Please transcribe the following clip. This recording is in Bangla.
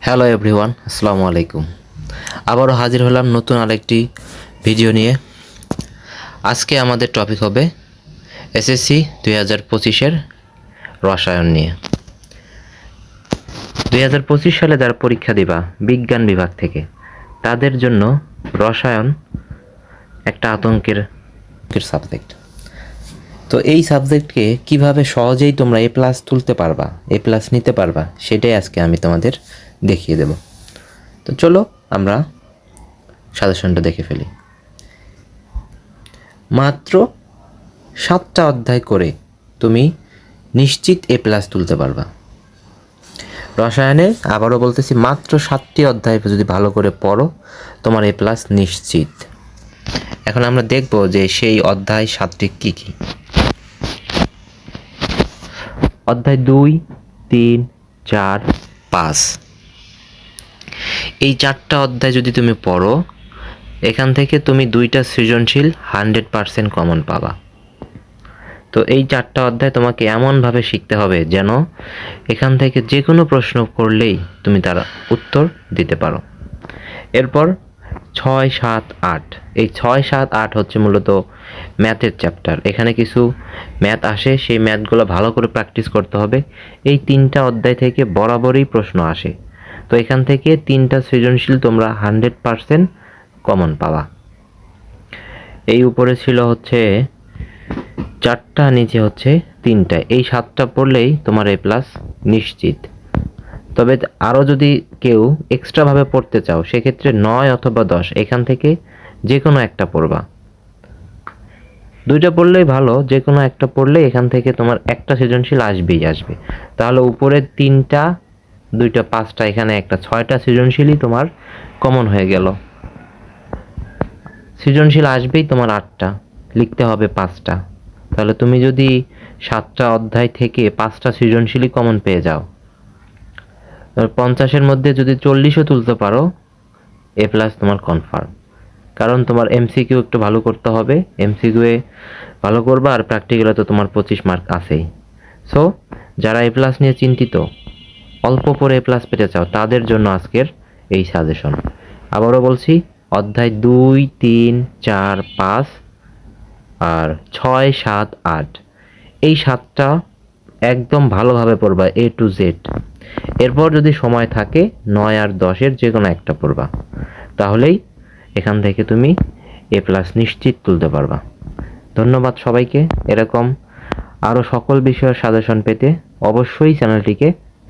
হ্যালো এভরিওয়ান আসসালামু আলাইকুম আবারও হাজির হলাম নতুন আরেকটি ভিডিও নিয়ে। আজকে আমাদের টপিক হবে এসএসসি দুই হাজার পঁচিশের রসায়ন নিয়ে। দুই হাজার পঁচিশ সালে যারা পরীক্ষা দিবা, বিজ্ঞান বিভাগ থেকে, তাদের জন্য রসায়ন একটা আতঙ্কের সাবজেক্ট তো এই সাবজেক্টকে কীভাবে সহজেই তোমরা এ প্লাস তুলতে পারবা এ প্লাস নিতে পারবা, সেটাই আজকে আমি তোমাদের দেখিয়ে দেব। তো চলো আমরা সাজেশনটা দেখে ফেলি। মাত্র সাতটা অধ্যায় করে তুমি নিশ্চিত এ প্লাস তুলতে পারবা। রসায়নে আবারও বলতেছি, মাত্র সাতটি অধ্যায় যদি ভালো করে পড়ো, তোমার এ প্লাস নিশ্চিত। এখন আমরা দেখব যে সেই অধ্যায় সাতটি কী কী। অধ্যায় দুই, তিন, চার, পাঁচ। এই চারটা অধ্যায় যদি তুমি পড়ো, এখান থেকে তুমি দুইটা সৃজনশীল হান্ড্রেড পারসেন্ট কমন পাবা। তো এই চারটা অধ্যায় তোমাকে এমনভাবে শিখতে হবে যেন এখান থেকে যে কোনো প্রশ্ন করলেই তুমি তার উত্তর দিতে পারো। এরপর ছয়, সাত, আট। এই ছয়, সাত, আট হচ্ছে মূলত ম্যাথের চ্যাপ্টার। এখানে কিছু ম্যাথ আসে, সেই ম্যাথগুলো ভালো করে প্র্যাকটিস করতে হবে। এই তিনটা অধ্যায় থেকে বরাবরই প্রশ্ন আসে। তো এখান থেকে তিনটা সৃজনশীল তোমরা হান্ড্রেড পারসেন্ট কমন পাবা। এই উপরে ছিল হচ্ছে চারটা, নিচে হচ্ছে তিনটা। এই সাতটা পড়লেই তোমার এ প্লাস নিশ্চিত। তবে আরও যদি কেউ এক্সট্রাভাবে পড়তে চাও, সেক্ষেত্রে নয় অথবা দশ, এখান থেকে যে কোনো একটা পড়বা। দুইটা পড়লেই ভালো যে কোনো একটা পড়লে এখান থেকে তোমার একটা সৃজনশীল আসবেই, আসবে। তাহলে উপরে তিনটা দুইটা, পাঁচটা, এখানে একটা, ছয়টা সৃজনশীলই তোমার কমন হয়ে গেল। সৃজনশীল আসবেই তোমার আটটা, লিখতে হবে পাঁচটা। তাহলে তুমি যদি সাতটা অধ্যায় থেকে পাঁচটা সৃজনশীলই কমন পেয়ে যাও। পঞ্চাশের মধ্যে যদি চল্লিশও তুলতে পারো, এ প্লাস তোমার কনফার্ম কারণ তোমার এমসিকিউ একটু ভালো করতে হবে এমসিকিউয়ে ভালো করবা আর প্র্যাকটিক্যালে তো তোমার পঁচিশ মার্ক আছেই। সো যারা এ প্লাস নিয়ে চিন্তিত অল্প পরে প্লাস পেতে চাও, তাদের জন্য আজকের এই সাজেশন আবারও বলছি, অধ্যায় দুই, তিন, চার, পাঁচ আর ছয়, সাত, আট। এই সাতটা একদম ভালোভাবে পড়বা এ টু জেড এরপর যদি সময় থাকে, নয় আর দশের যে কোনো একটা পড়বা। তাহলেই এখান থেকে তুমি এ প্লাস নিশ্চিত তুলতে পারবা। ধন্যবাদ সবাইকে, এরকম আরও সকল বিষয়ের সাজেশন পেতে। অবশ্যই চ্যানেলটিকে